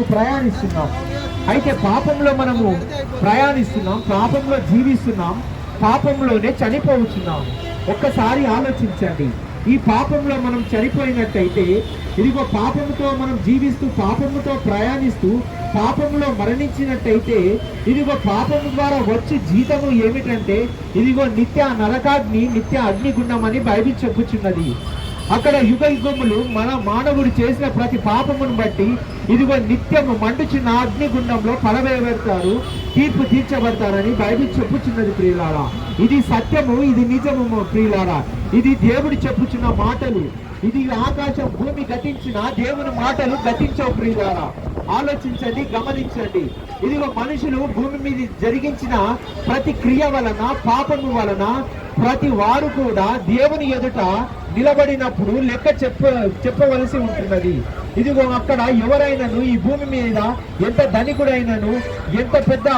మనము ప్రయాణిస్తున్నాం. అయితే పాపంలో మనము ప్రయాణిస్తున్నాం పాపంలో జీవిస్తున్నాం పాపంలోనే చనిపోతున్నాం. ఒక్కసారి ఆలోచించండి. ఈ పాపంలో మనం చనిపోయినట్టయితే ఇదిగో పాపముతో మనం జీవిస్తూ పాపముతో ప్రయాణిస్తూ పాపంలో మరణించినట్టయితే ఇదిగో పాపము ద్వారా వచ్చే జీతము ఏమిటంటే ఇదిగో నిత్య నరకాగ్ని నిత్య అగ్నిగుండం అని బైబిల్ చెప్పుచున్నది. అక్కడ యుగ యుగములు మన మానవుడు చేసిన ప్రతి పాపమును బట్టి ఇదిగో నిత్యము మండుచున్న అగ్నిగుండంలో పడవేయబడతారు తీర్పు తీర్చబడతారని బైబిల్ చెప్పుచున్నది ప్రియులారా. ఇది సత్యము ఇది నిజము ప్రియులారా. ఇది దేవుడు చెప్పుచున్న మాటలు. ఇది ఆకాశం భూమి గతించిన దేవుని మాటలు గతించవు ప్రియులారా. ఆలోచించండి గమనించండి. ఇదిగో మనుషులు భూమి మీద జరిగించిన ప్రతి క్రియ వలన పాపము వలన ప్రతి వారు కూడా దేవుని ఎదుట నిలబడినప్పుడు లెక్క చెప్ప చెప్పవలసి ఉంటున్నది. ఇదిగో అక్కడ ఎవరైనాను ఈ భూమి మీద ఎంత ధనికుడైనను ఎంత పెద్ద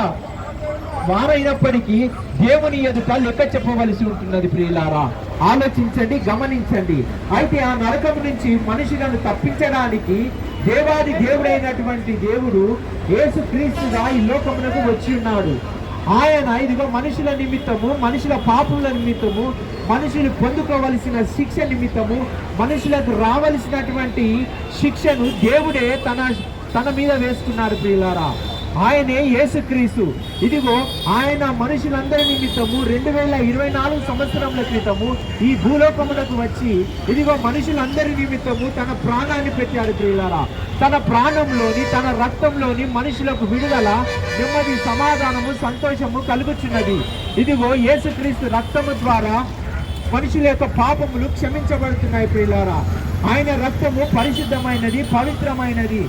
వారైనప్పటికీ దేవుని ఎదుట లెక్క చెప్పవలసి ఉంటున్నది ప్రియులారా. ఆలోచించండి గమనించండి. అయితే ఆ నరకం నుంచి మనుషులను తప్పించడానికి దేవాది దేవుడైనటువంటి దేవుడు యేసు క్రీస్తుగా ఈ లోకమునకు వచ్చి ఉన్నాడు. ఆయన ఇదిగో మనుషుల నిమిత్తము మనుషుల పాపముల నిమిత్తము మనుషులు పొందుకోవలసిన శిక్ష నిమిత్తము మనుషులకు రావలసినటువంటి శిక్షను దేవుడే తన తన మీద వేసుకున్నాడు ప్రియులారా. ఆయనే యేసుక్రీస్తు. ఇదిగో ఆయన మనుషులందరి నిమిత్తము రెండు వేల ఇరవై నాలుగు సంవత్సరముల క్రితము ఈ భూలోకమునకు వచ్చి ఇదిగో మనుషులందరి నిమిత్తము తన ప్రాణాన్ని పెట్టాడు ప్రియులారా. తన ప్రాణంలోని తన రక్తంలోని మనుషులకు విడుదల నెమ్మది సమాధానము సంతోషము కలుగుచున్నది. ఇదిగో యేసుక్రీస్తు రక్తము ద్వారా మనుషుల యొక్క పాపములు క్షమించబడుతున్నాయి ప్రియులారా. ఆయన రక్తము పరిశుద్ధమైనది పవిత్రమైనది.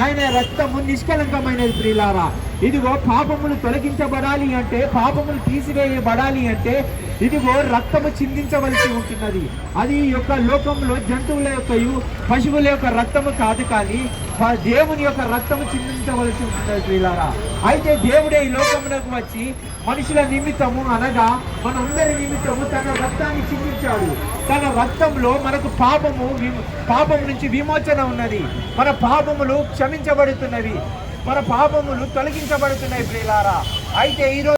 ఆయన రక్తము నిష్కలంకమైనది ప్రియులారా. ఇదిగో పాపములు తొలగించబడాలి అంటే పాపములు తీసివేయబడాలి అంటే ఇదిగో రక్తము చిందించవలసి ఉంటున్నది. అది యొక్క లోకంలో జంతువుల యొక్క పశువుల యొక్క రక్తము కాదు కానీ దేవుని యొక్క రక్తము చిందించవలసి ఉంటుంది ప్రియులారా. అయితే దేవుడే ఈ లోకమునకు వచ్చి మనుషుల నిమిత్తము అనగా మనందరి నిమిత్తము తన రక్తాన్ని చిందించాడు. తన రక్తంలో మనకు పాపము వి- పాపం నుంచి విమోచన ఉన్నది. మన పాపములు క్షమించబడుతున్నవి. మన పాపములు తొలగించబడుతున్నాయి ప్రియులారా. అయితే ఈరోజు